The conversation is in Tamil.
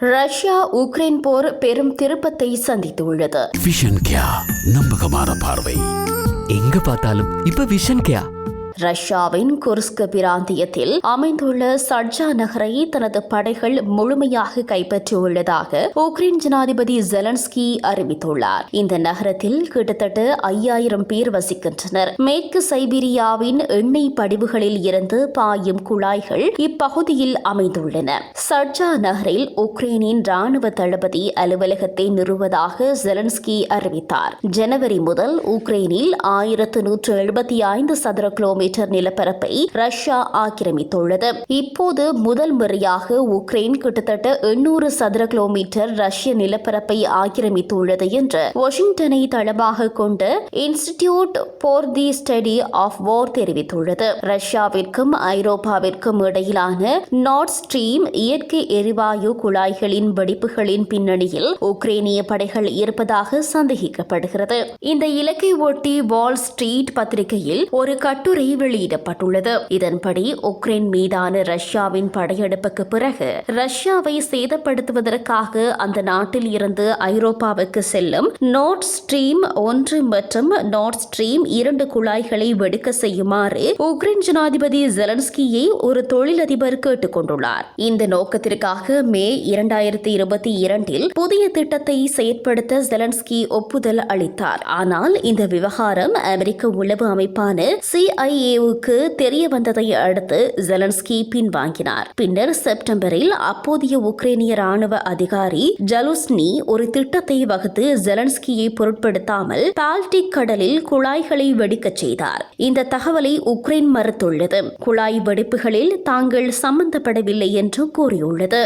ரஷ்யா உக்ரைன் போர் பெரும் திருப்பத்தை சந்தித்துள்ளது. விஷன் கியா நம்பகமான பார்வை எங்க பார்த்தாலும் இப்ப விஷன் கியா ரஷ்யாவின் குர்ஸ்க் பிராந்தியத்தில் அமைந்துள்ள சட்ஜா நகரை தனது படைகள் முழுமையாக கைப்பற்றியுள்ளதாக உக்ரைன் ஜனாதிபதி ஜெலன்ஸ்கி அறிவித்துள்ளார். இந்த நகரத்தில் கிட்டத்தட்ட ஐயாயிரம் பேர் வசிக்கின்றனர். மேற்கு சைபீரியாவின் எண்ணெய் படிவுகளில் இருந்து பாயும் குழாய்கள் இப்பகுதியில் அமைந்துள்ளன. சட்ஜா நகரில் உக்ரைனின் ராணுவ தளபதி அலுவலகத்தை நிறுவதாக ஜெலன்ஸ்கி அறிவித்தார். ஜனவரி முதல் உக்ரைனில் ஆயிரத்து நூற்று எழுபத்தி ஐந்து சதுர கிலோமீட்டர் மீட்டர் நிலப்பரப்பை ரஷ்யா ஆக்கிரமித்துள்ளது. இப்போது முதல் முறையாக உக்ரைன் கிட்டத்தட்ட எண்ணூறு சதுர கிலோமீட்டர் ரஷ்ய நிலப்பரப்பை ஆக்கிரமித்துள்ளது என்று வாஷிங்டனை தளமாக கொண்ட institute for the study of war தெரிவித்துள்ளது. ரஷ்யாவிற்கும் ஐரோப்பாவிற்கும் இடையிலான நார்த் ஸ்ட்ரீம் இயற்கை எரிவாயு குழாய்களின் வெடிப்புகளின் பின்னணியில் உக்ரைனிய படைகள் இருப்பதாக சந்தேகிக்கப்படுகிறது. இந்த இலக்கை ஒட்டி வால் ஸ்ட்ரீட் பத்திரிகையில் ஒரு கட்டுரை வெளியிடப்பட்டுள்ளது. இதன்படி உக்ரைன் மீதான ரஷ்யாவின் படையெடுப்புக்கு பிறகு ரஷ்யாவை சேதப்படுத்துவதற்காக அந்த நாட்டில் இருந்து ஐரோப்பாவுக்கு செல்லும் நார்ட் ஸ்ட்ரீம் ஒன்று மற்றும் நார்ட் ஸ்ட்ரீம் இரண்டு குழாய்களை வெடிக்க செய்யுமாறு உக்ரைன் ஜனாதிபதி ஜெலன்ஸ்கியை ஒரு தொழிலதிபர் கேட்டுக் கொண்டுள்ளார். இந்த நோக்கத்திற்காக மே இரண்டாயிரத்தி இருபத்தி இரண்டில் புதிய திட்டத்தை செயற்படுத்த ஜெலன்ஸ்கி ஒப்புதல் அளித்தார். ஆனால் இந்த விவகாரம் அமெரிக்க உளவு அமைப்பான சிஐஏவுக்கு தெரிய வந்ததை அடுத்து ஜெலன்ஸ்கி பின்வாங்கினார். பின்னர் செப்டம்பரில் அப்போதைய உக்ரைனிய ராணுவ அதிகாரி ஜலுஸ்னி ஒரு திட்டத்தை வகுத்து ஜெலன்ஸ்கியை பொருட்படுத்தாமல் பால்டிக் கடலில் குழாய்களை வெடிக்கச் செய்தார். இந்த தகவலை உக்ரைன் மறுத்துள்ளது. குழாய் வெடிப்புகளில் தாங்கள் சம்பந்தப்படவில்லை என்று கூறியுள்ளது.